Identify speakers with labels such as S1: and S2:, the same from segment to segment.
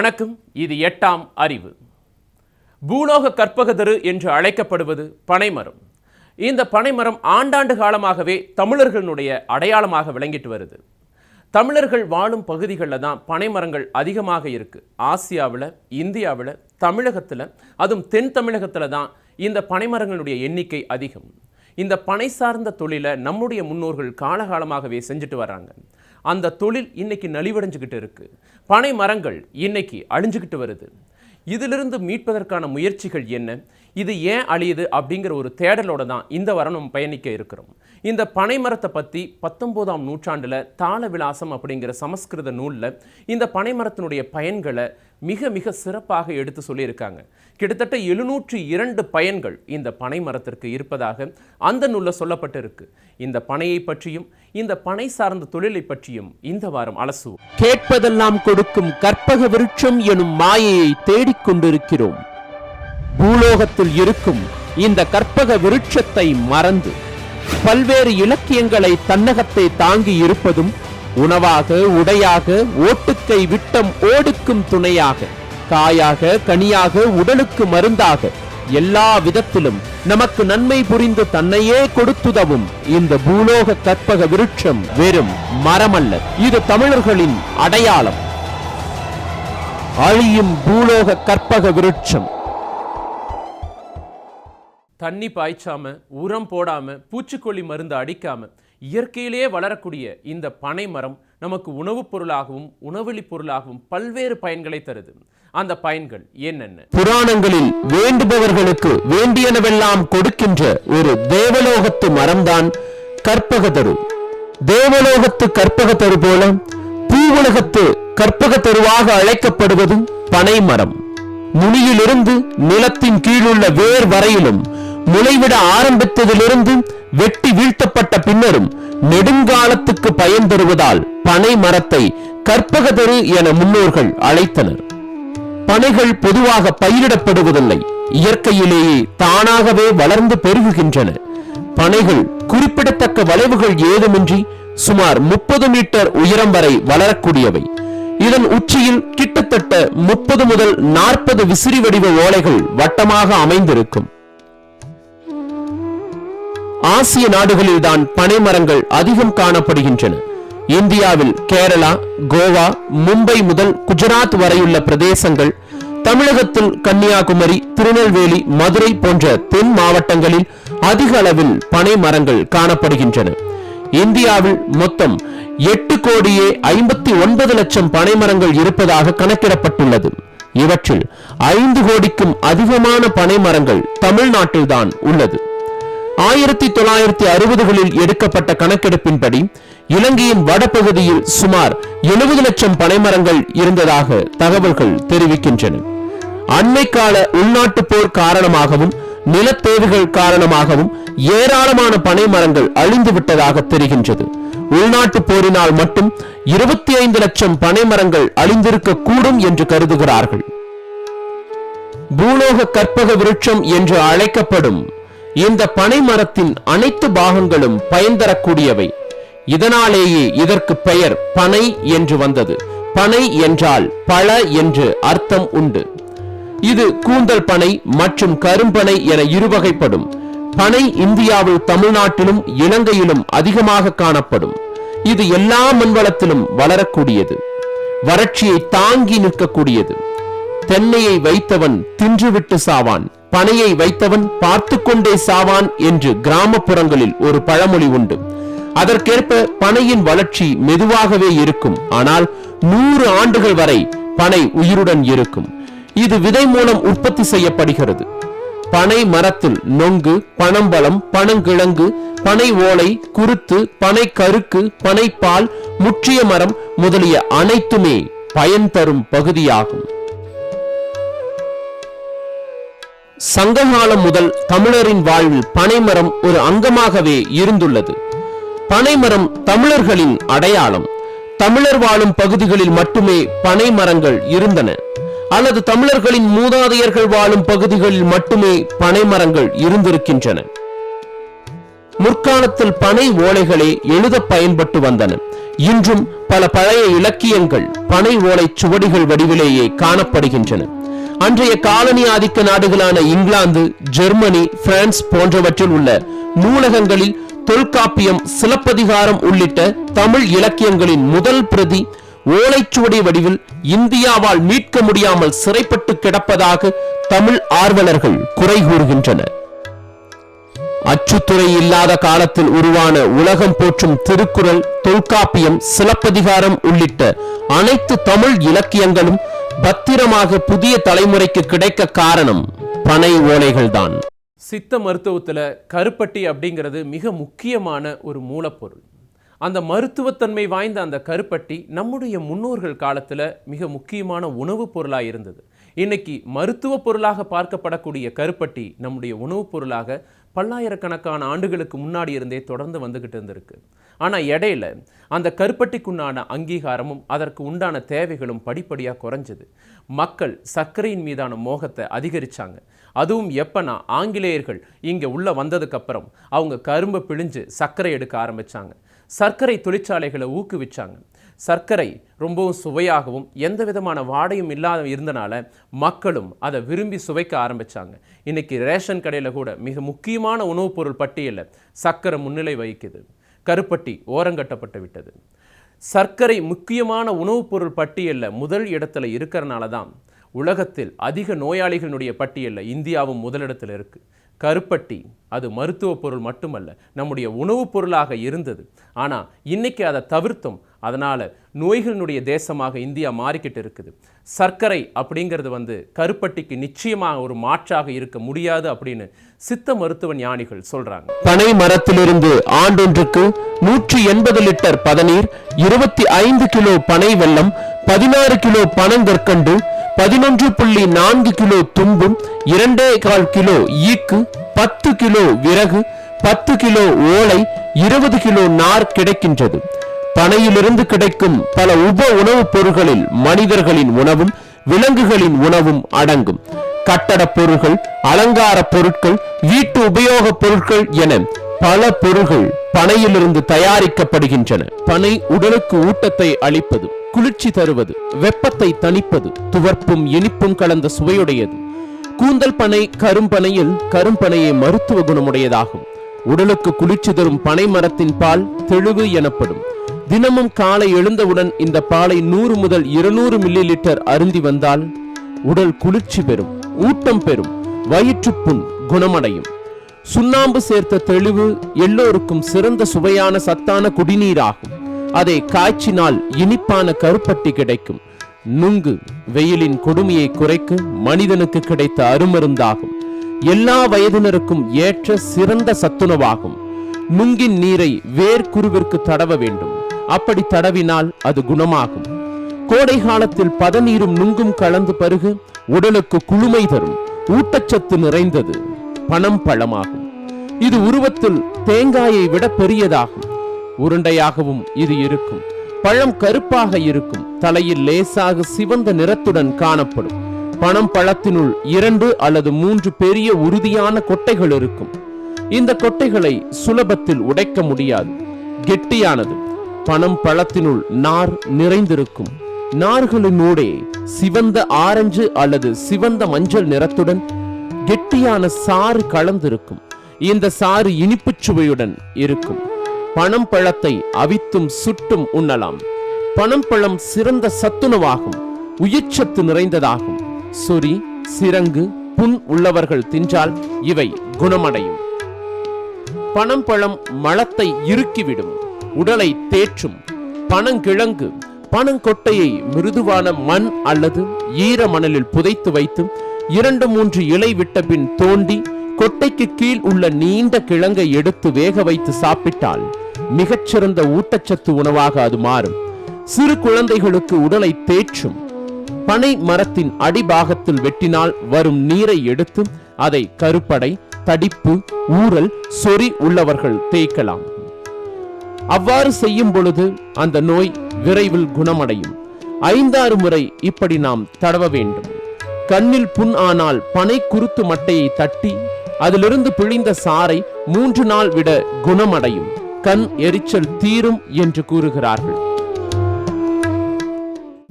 S1: வணக்கம் இது எட்டாம் அறிவு. பூலோக கற்பகதரு என்று அழைக்கப்படுவது பனைமரம். இந்த பனைமரம் ஆண்டாண்டு காலமாகவே தமிழர்களுடைய அடையாளமாக விளங்கிட்டு வருது. தமிழர்கள் வாழும் பகுதிகளில் தான் பனைமரங்கள் அதிகமாக இருக்கு. ஆசியாவில் இந்தியாவில் தமிழகத்தில் அதுவும் தென் தமிழகத்தில் தான் இந்த பனைமரங்களுடைய எண்ணிக்கை அதிகம். இந்த பனை சார்ந்த தொழிலை நம்முடைய முன்னோர்கள் காலகாலமாகவே செஞ்சுட்டு வராங்க அந்த தொழில் இன்னைக்கு நலிவடைஞ்சுக்கிட்டு இருக்கு. பனை மரங்கள் இன்னைக்கு அழிஞ்சுக்கிட்டு வருது. இதிலிருந்து மீட்பதற்கான முயற்சிகள் என்ன? இது ஏன் அழியுது அப்படிங்கிற ஒரு தேடலோட தான் இந்த வாரம் நம்ம பயணிக்க இருக்கிறோம். இந்த பனை மரத்தை பற்றி பத்தொம்போதாம் நூற்றாண்டில் தாள விலாசம் அப்படிங்கிற சமஸ்கிருத நூலில் இந்த பனை மரத்தினுடைய பயன்களை மிக மிக சிறப்பாக எடுத்து சொல்லியிருக்காங்க. கிட்டத்தட்ட எழுநூற்றி இரண்டு பயன்கள் இந்த பனை மரத்திற்கு இருப்பதாக அந்த நூலில் சொல்லப்பட்டிருக்கு. இந்த பனையை பற்றியும் இந்த பனை சார்ந்த தொழிலை பற்றியும் இந்த வாரம் அலசுவோம்.
S2: கேட்பதெல்லாம் கொடுக்கும் கற்பக விருட்சம் எனும் மாயையை தேடிக்கொண்டிருக்கிறோம் பூலோகத்தில் இருக்கும் இந்த கற்பக விருட்சத்தை மறந்து பல்வேறு இலக்கியங்களை தன்னகத்தை தாங்கி இருப்பதும் உணவாக உடையாக ஓட்டுக்கை விட்டம் ஓடுக்கும் துணையாக காயாக கனியாக உடலுக்கு மருந்தாக எல்லா விதத்திலும் நமக்கு நன்மை புரிந்து தன்னையே கொடுத்துதவும் இந்த பூலோக கற்பக விருட்சம் வெறும் மரமல்ல. இது தமிழர்களின் அடையாளம். அழியும் பூலோக கற்பக விருட்சம்.
S1: தண்ணி பாய்ச்சாம உரம் போடாம பூச்சிக்கொல்லி மருந்து அடிக்காம இயற்கையிலேயே வளரக்கூடிய இந்த பனை மரம் நமக்கு உணவுப் பொருளாகவும் உணவளி பொருளாகவும் பல்வேறு பயன்களை தருது. அந்த பயன்கள் என்னென்ன?
S2: புராணங்களில் வேண்டுபவர்களுக்கு வேண்டியனவெல்லாம் கொடுக்கின்ற ஒரு தேவலோகத்து மரம்தான் கற்பகதரு. தேவலோகத்து கற்பகத்தரு போல பூவுலகத்து கற்பகத்தருவாக அழைக்கப்படுவது பனை மரம் நுனியிலிருந்து நிலத்தின் கீழுள்ள வேர் வரையிலும் முளைவிட ஆரம்பித்ததிலிருந்து வெட்டி வீழ்த்தப்பட்ட பின்னரும் நெடுங்காலத்துக்கு பயன் தருவதால் பனை மரத்தை கற்பகதரு என முன்னோர்கள் அழைத்தனர். பனைகள் பொதுவாக பயிரிடப்படுவதில்லை இயற்கையிலேயே தானாகவே வளர்ந்து பெருகுகின்றன. பனைகள் குறிப்பிடத்தக்க வளைவுகள் ஏதுமின்றி சுமார் முப்பது மீட்டர் உயரம் வரை வளரக்கூடியவை. இதன் உச்சியில் கிட்டத்தட்ட முப்பது முதல் நாற்பது விசிறி வடிவ ஓலைகள் வட்டமாக அமைந்திருக்கும். ஆசிய நாடுகளில்தான் பனை மரங்கள் அதிகம் காணப்படுகின்றன. இந்தியாவில் கேரளா கோவா மும்பை முதல் குஜராத் வரையுள்ள பிரதேசங்கள் தமிழகத்தில் கன்னியாகுமரி திருநெல்வேலி மதுரை போன்ற தென் மாவட்டங்களில் அதிக அளவில் பனை மரங்கள் காணப்படுகின்றன. இந்தியாவில் மொத்தம் எட்டு கோடியே ஐம்பத்தி ஒன்பது லட்சம் பனை மரங்கள் இருப்பதாக கணக்கிடப்பட்டுள்ளது. இவற்றில் ஐந்து கோடிக்கும் அதிகமான பனை மரங்கள் தமிழ்நாட்டில்தான் உள்ளது. ஆயிரத்தி தொள்ளாயிரத்தி அறுபதுகளில் எடுக்கப்பட்ட கணக்கெடுப்பின்படி இலங்கையின் வடபகுதியில் சுமார் எழுபது லட்சம் பனைமரங்கள் இருந்ததாக தகவல்கள் தெரிவிக்கின்றன. அண்மைக்கால உள்நாட்டு போர் காரணமாகவும் நிலத்தேவைகள் காரணமாகவும் ஏராளமான பனைமரங்கள் அழிந்து விட்டதாக தெரிகின்றது. உள்நாட்டு போரினால் மட்டும் இருபத்தி ஐந்து லட்சம் பனைமரங்கள் அழிந்திருக்க கூடும் என்று கருதுகிறார்கள். பூலோக கற்பக விருட்சம் என்று அழைக்கப்படும் இந்த பனை மரத்தின் அனைத்து பாகங்களும் பயன் தரக்கூடியவை இதனாலேயே இதற்கு பெயர் பனை என்று வந்தது. பனை என்றால் பழ என்று அர்த்தம் உண்டு. இது கூந்தல் பனை மற்றும் கரும்பனை என இருவகைப்படும். பனை இந்தியாவில் தமிழ்நாட்டிலும் இலங்கையிலும் அதிகமாக காணப்படும். இது எல்லா மண்வளத்திலும் வளரக்கூடியது. வறட்சியை தாங்கி நிற்கக்கூடியது. தென்னையை வைத்தவன் தின்றுவிட்டு சாவான். பனையை வைத்தவன் பார்த்து கொண்டே சாவான் என்று கிராமப்புறங்களில் ஒரு பழமொழி உண்டு. அதற்கேற்ப பனையின் வளர்ச்சி மெதுவாகவே இருக்கும். ஆனால் நூறு ஆண்டுகள் வரை பனை உயிருடன் இருக்கும். இது விதை மூலம் உற்பத்தி செய்யப்படுகிறது. பனை மரத்தில் நொங்கு பனம்பழம் பனங்கிழங்கு பனை ஓலை குருத்து பனை கருக்கு பனைப்பால் முற்றிய மரம் முதலிய அனைத்துமே பயன் தரும் பகுதியாகும். சங்ககாலம் முதல் தமிழரின் வாழ்வில் பனைமரம் ஒரு அங்கமாகவே இருந்துள்ளது. பனைமரம் தமிழர்களின் அடையாளம். தமிழர் வாழும் பகுதிகளில் மட்டுமே பனை மரங்கள் இருந்தன. அல்லது தமிழர்களின் மூதாதையர்கள் வாழும் பகுதிகளில் மட்டுமே பனை மரங்கள் இருந்திருக்கின்றன. முற்காலத்தில் பனை ஓலைகளே எழுத பயன்பட்டு வந்தன. இன்றும் பல பழைய இலக்கியங்கள் பனை ஓலை சுவடிகள் வடிவிலேயே காணப்படுகின்றன. அன்றைய காலனி ஆதிக்க நாடுகளான இங்கிலாந்து ஜெர்மனி பிரான்ஸ் போன்றவற்றில் உள்ள நூலகங்களில் தொல்காப்பியம் சிலப்பதிகாரம் உள்ளிட்ட தமிழ் இலக்கியங்களின் முதல் பிரதி ஓலைச்சுவடி வடிவில் இந்தியாவால் மீட்க முடியாமல் சிறைப்பட்டு கிடப்பதாக தமிழ் ஆர்வலர்கள் குறை கூறுகின்றனர். அச்சுத்துறை இல்லாத காலத்தில் உருவான உலகம் போற்றும் திருக்குறள் தொல்காப்பியம் சிலப்பதிகாரம் உள்ளிட்ட அனைத்து தமிழ் இலக்கியங்களும் பத்திரமாக புதிய தலைமுறைக்கு கிடைக்க காரணம் பனை ஓலைகள்தான்.
S1: சித்த மருத்துவத்தில் கருப்பட்டி அப்படிங்கிறது மிக முக்கியமான ஒரு மூலப்பொருள். அந்த மருத்துவத்தன்மை வாய்ந்த அந்த கருப்பட்டி நம்முடைய முன்னோர்கள் காலத்தில் மிக முக்கியமான உணவுப் பொருளாக இருந்தது. இன்னைக்கு மருத்துவ பொருளாக பார்க்கப்படக்கூடிய கருப்பட்டி நம்முடைய உணவுப் பொருளாக பல்லாயிரக்கணக்கான ஆண்டுகளுக்கு முன்னாடி இருந்தே தொடர்ந்து வந்துகிட்டு இருந்திருக்கு. ஆனால் இடையில அந்த கருப்பட்டிக்குண்டான அங்கீகாரமும் அதற்கு உண்டான தேவைகளும் படிப்படியாக குறைஞ்சது. மக்கள் சர்க்கரையின் மீதான மோகத்தை அதிகரிச்சாங்க. அதுவும் எப்பனா ஆங்கிலேயர்கள் இங்கே உள்ளே வந்ததுக்கப்புறம் அவங்க கரும்பை பிழிஞ்சு சர்க்கரை எடுக்க ஆரம்பிச்சாங்க. சர்க்கரை தொழிற்சாலைகளை ஊக்குவிச்சாங்க. சர்க்கரை ரொம்பவும் சுவையாகவும் எந்த விதமான வாடையும் இல்லாத இருந்தனால மக்களும் அதை விரும்பி சுவைக்க ஆரம்பிச்சாங்க. இன்னைக்கு ரேஷன் கடையில் கூட மிக முக்கியமான உணவுப் பொருள் பட்டியலில் சர்க்கரை முன்னிலை வகிக்குது. கருப்பட்டி ஓரங்கட்டப்பட்டு விட்டது. சர்க்கரை முக்கியமான உணவுப் பொருள் பட்டியலில் முதல் இடத்துல இருக்கிறனால தான் உலகத்தில் அதிக நோயாளிகளுடைய பட்டியலில் இந்தியாவும் முதலிடத்தில் இருக்குது கருப்பட்டி அது மருத்துவ பொருள் மட்டுமல்ல நம்முடைய உணவுப் பொருளாக இருந்தது. ஆனால் இன்னைக்கு அதை தவிர்த்தோம். அதனால் நோய்களினுடைய தேசமாக இந்தியா மாறிக்கிட்டு இருக்குது. சர்க்கரை அப்படிங்கிறது வந்து கருப்பட்டிக்கு நிச்சயமாக ஒரு மாற்றாக இருக்க முடியாது அப்படின்னு சித்த மருத்துவ ஞானிகள் சொல்கிறாங்க
S2: பனை மரத்திலிருந்து ஆண்டொன்றுக்கு நூற்றி எண்பது லிட்டர் பதநீர் இருபத்தி ஐந்து கிலோ பனை வெள்ளம் பதினாறு கிலோ பனங்கற்கண்டு பதினொன்று புள்ளி நான்கு கிலோ தும்பும் இரண்டே கால் கிலோ ஈக்கு பத்து கிலோ விறகு பத்து கிலோ ஓலை இருபது கிலோ நார் கிடைக்கின்றது. பனையிலிருந்து கிடைக்கும் பல உப உணவுப் பொருட்களில் மனிதர்களின் உணவும் விலங்குகளின் உணவும் அடங்கும். கட்டடப் பொருட்கள் அலங்கார பொருட்கள் வீட்டு உபயோகப் பொருட்கள் என பல பொருள்கள் பனையிலிருந்து தயாரிக்கப்படுகின்றன. பனை உடலுக்கு ஊட்டத்தை அளிப்பது. குளிர்ச்சி தருவது வெப்பத்தை தணிப்பது துவர்ப்பும் இனிப்பும் கலந்த சுவையுடையது. கூந்தல் பனை கரும்பனையில் கரும்பனையே மருத்துவ குணமுடையதாகும். உடலுக்கு குளிர்ச்சி தரும் பனை மரத்தின் பால் தெளிவு எனப்படும். தினமும் காலை எழுந்தவுடன் இந்த பாலை நூறு முதல் இருநூறு மில்லி லிட்டர் அருந்தி வந்தால் உடல் குளிர்ச்சி பெறும் ஊட்டம் பெறும் வயிற்றுப்புண் குணமடையும். சுண்ணாம்பு சேர்த்த தெளிவு எல்லோருக்கும் சிறந்த சுவையான சத்தான குடிநீராகும். அதை காய்ச்சினால் இனிப்பான கருப்பட்டி கிடைக்கும். நுங்கு வெயிலின் கொடுமையை குறைக்க மனிதனுக்கு கிடைத்த அருமருந்தாகும். எல்லா வயதினருக்கும் ஏற்ற சிறந்த சத்துணவாகும். நுங்கின் நீரை வேர்க்குருவிற்கு தடவ வேண்டும். அப்படி தடவினால் அது குணமாகும். கோடை காலத்தில் பதநீரும் நுங்கும் கலந்து பருகு உடலுக்கு குளுமை தரும். ஊட்டச்சத்து நிறைந்தது. பணம் பழமாகும். இது உருவத்தில் தேங்காயை விட பெரியதாகும். உருண்டையாகவும் இது இருக்கும். பழம் கருப்பாக இருக்கும். தலையில் லேசாக சிவந்த நிறத்துடன் காணப்படும். பணம் பழத்தினுள் இரண்டு அல்லது மூன்று பெரிய உறுதியான கொட்டைகள் இருக்கும். இந்த கொட்டைகளை சுலபத்தில் உடைக்க முடியாது. கெட்டியானது. பணம் பழத்தினுள் நார் நிறைந்திருக்கும். நார்களினூடே சிவந்த ஆரஞ்சு அல்லது சிவந்த மஞ்சள் நிறத்துடன் கெட்டியான சாறு கலந்திருக்கும். இந்த சாறு இனிப்புச் சுவையுடன் இருக்கும். பணம் பழத்தை அவித்தும் சுட்டும் உண்ணலாம். பணம் பழம் சிறந்த சத்துணவாகும் உயிர்ச்சத்து நிறைந்ததாகும். சொறி சிரங்கு புண் உள்ளவர்கள் தின்றால் இவை குணமடையும். பனம்பழம் மலத்தை இறுக்கிவிடும் உடலை தேற்றும். பனங்கிழங்கு பனங்கொட்டையை மிருதுவான மண் அல்லது ஈர மணலில் புதைத்து வைத்து இரண்டு மூன்று இலை விட்ட பின் தோண்டி கொட்டைக்கு கீழ் உள்ள நீண்ட கிழங்கை எடுத்து வேக வைத்து சாப்பிட்டால் மிகச்சிறந்த ஊட்டச்சத்து உணவாக அது மாறும். சிறு குழந்தைகளுக்கு உடலை தேற்றும். பனை மரத்தின் அடிபாகத்தில் வெட்டினால் வரும் நீரை எடுத்து அதை கருப்படை தடிப்பு ஊறல் சொறி உள்ளவர்கள் தேய்க்கலாம். அவ்வாறு செய்யும் பொழுது அந்த நோய் விரைவில் குணமடையும். ஐந்தாறு முறை இப்படி நாம் தடவ வேண்டும். கண்ணில் புண் ஆனால் பனை குருத்து மட்டையை தட்டி அதிலிருந்து பிழிந்த சாறை மூன்று நாள் விட குணமடையும். கண் எரிச்சல் தீரும் என்று கூறுகிறார்கள்.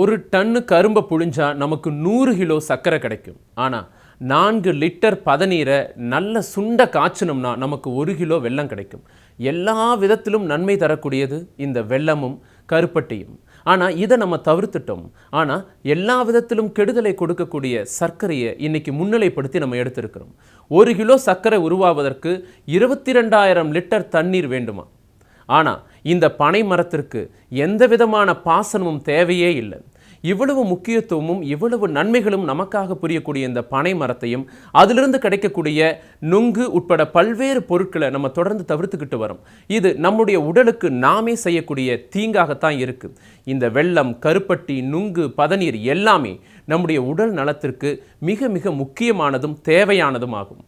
S1: ஒரு டன்னு கரும்பை புழிஞ்சா நமக்கு நூறு கிலோ சர்க்கரை கிடைக்கும். ஆனால் நான்கு லிட்டர் பதநீரை நல்ல சுண்ட காய்ச்சினோம்னா நமக்கு ஒரு கிலோ வெல்லம் கிடைக்கும். எல்லா விதத்திலும் நன்மை தரக்கூடியது இந்த வெள்ளமும் கருப்பட்டியும். ஆனால் இதை நம்ம தவிர்த்துட்டோம். ஆனால் எல்லா விதத்திலும் கெடுதலை கொடுக்கக்கூடிய சர்க்கரையை இன்னைக்கு முன்னிலைப்படுத்தி நம்ம எடுத்திருக்கிறோம். ஒரு கிலோ சர்க்கரை உருவாவதற்கு இருபத்தி ரெண்டாயிரம் லிட்டர் தண்ணீர் வேண்டுமா? ஆனால் இந்த பனை மரத்திற்கு எந்த விதமான பாசனமும் தேவையே இல்லை. இவ்வளவு முக்கியத்துவமும் இவ்வளவு நன்மைகளும் நமக்காக புரியக்கூடிய இந்த பனை மரத்தையும் அதிலிருந்து கிடைக்கக்கூடிய நுங்கு உட்பட பல்வேறு பொருட்களை நம்ம தொடர்ந்து தவிர்த்துக்கிட்டு வரோம். இது நம்முடைய உடலுக்கு நாமே செய்யக்கூடிய தீங்காகத்தான் இருக்குது இந்த வெள்ளம் கருப்பட்டி நுங்கு பதநீர் எல்லாமே நம்முடைய உடல் நலத்திற்கு மிக மிக முக்கியமானதும் தேவையானதும் ஆகும்.